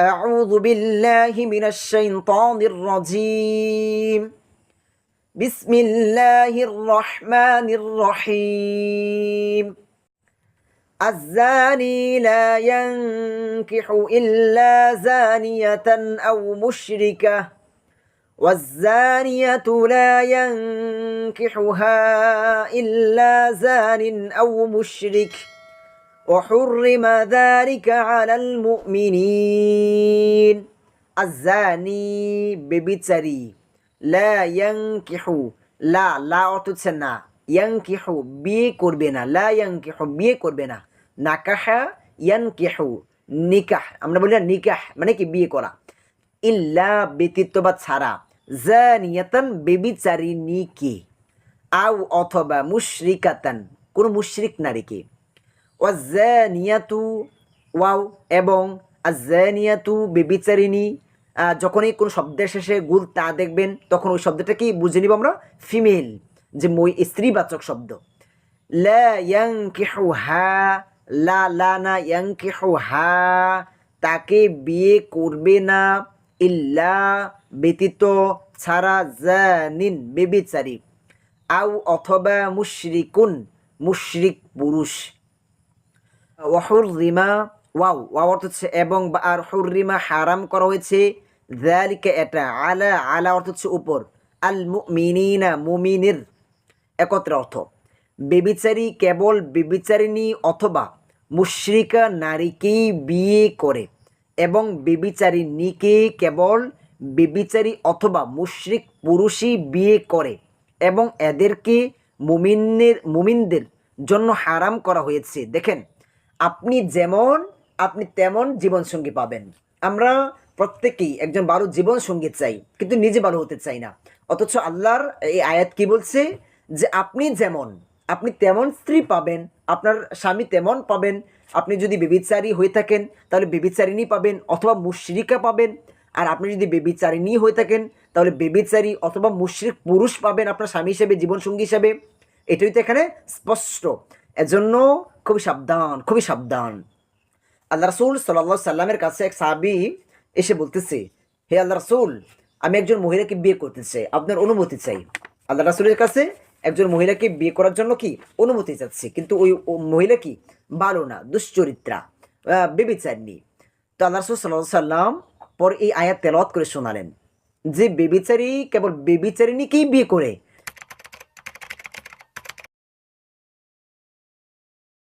أعوذ بالله من الشيطان الرجيم. بسم الله الرحمن الرحيم. الزاني لا ينكح إلا زانية أو مشركة والزانية لا ينكحها إلا زان أو مشرك. وحرم ذلك على المؤمنين الزاني ببتري لا ينكح لا لا অর্থ হচ্ছে না ইয়াংকিহু বিয়ে করবে না লা ইয়াংকিহু বিয়ে করবে না নাকাহা ইয়ানকিহু নিকাহ আমরা বলি না নিকাহ মানে কি বিয়ে করা ইল্লা ব্যতীত বা ছাড়া জানিয়াতান বেবিচারিণীকে আও অথবা মুশরিকাতান কোন মুশরিক নারীকে ওয়াজানিয়াতু ওয়াও এবং আজানিয়াতু বেবিচারিণী আহ, যখনই কোনো শব্দের শেষে গুল তা দেখবেন তখন ওই শব্দটা কি বুঝে নিব আমরা? ফিমেল যে মই স্ত্রীবাচক শব্দ। লা লা না ইয়াংকিহুহা তাকে বিয়ে করবে না ইল্লা ব্যতীত ছাড়া জানিন বেবিচারী। আও অথবা মুশরিকুন মুশরিক পুরুষ। ওয়াহুরিমা ওয়াও ওয়াও অর্থ হচ্ছে এবং আর হুরিমা হারাম করা হয়েছে। যালিকা এটা, আলা আলা অর্থ হচ্ছে উপর। আল মুমিনিনা মুমিনের একত্রে অর্থ। বেবিচারী কেবল বেবিচারিণী অথবা মুশরিকা নারীকেই বিয়ে করে এবং বেবিচারিণীকে কেবল বেবিচারী অথবা মুশরিক পুরুষই বিয়ে করে এবং এদেরকে মুমিনের, মুমিনদের জন্য হারাম করা হয়েছে। দেখেন আপনি যেমন, আপনি তেমন জীবনসঙ্গী পাবেন। আমরা প্রত্যেকেই একজন ভালো জীবনসঙ্গী চাই, কিন্তু নিজে ভালো হতে চাই না। অথচ আল্লাহর এই আয়াত কি বলছে? যে আপনি যেমন, আপনি তেমন স্ত্রী পাবেন, আপনার স্বামী তেমন পাবেন, আপনি যদি বেবিচারী হয়ে থাকেন, তাহলে বেবিচারিণী পাবেন অথবা মুশরিকা পাবেন। আর আপনি যদি বেবিচারিণী হয়ে থাকেন, তাহলে বেবিচারী অথবা মুশরিক পুরুষ পাবেন আপনার স্বামী হিসেবে, জীবনসঙ্গী হিসেবে। এটাই তো এখানে স্পষ্ট। এজন্য খুবই সাবধান খুবই সাবধান। আল্লাহ রসুল সাল্লা সাল্লামের কাছে এক সাহাবি এসে বলতেছে হে আল্লাহ রসুল আমি একজন মহিলাকে বিয়ে করতে চাই আপনার অনুমতি চাই। আল্লাহ রাসুলের কাছে একজন মহিলাকে বিয়ে করার জন্য কি অনুমতি চাচ্ছি? কিন্তু ওই মহিলা কি? ভালো না দুশ্চরিত্রা আহ, বেবিচারিণী তো আল্লাহ রসুল সাল্লাহ সাল্লাম পর এই আয়াত তেলাওয়াত করে শোনালেন যে বেবিচারী কেবল বেবিচারিণীকেই বিয়ে করে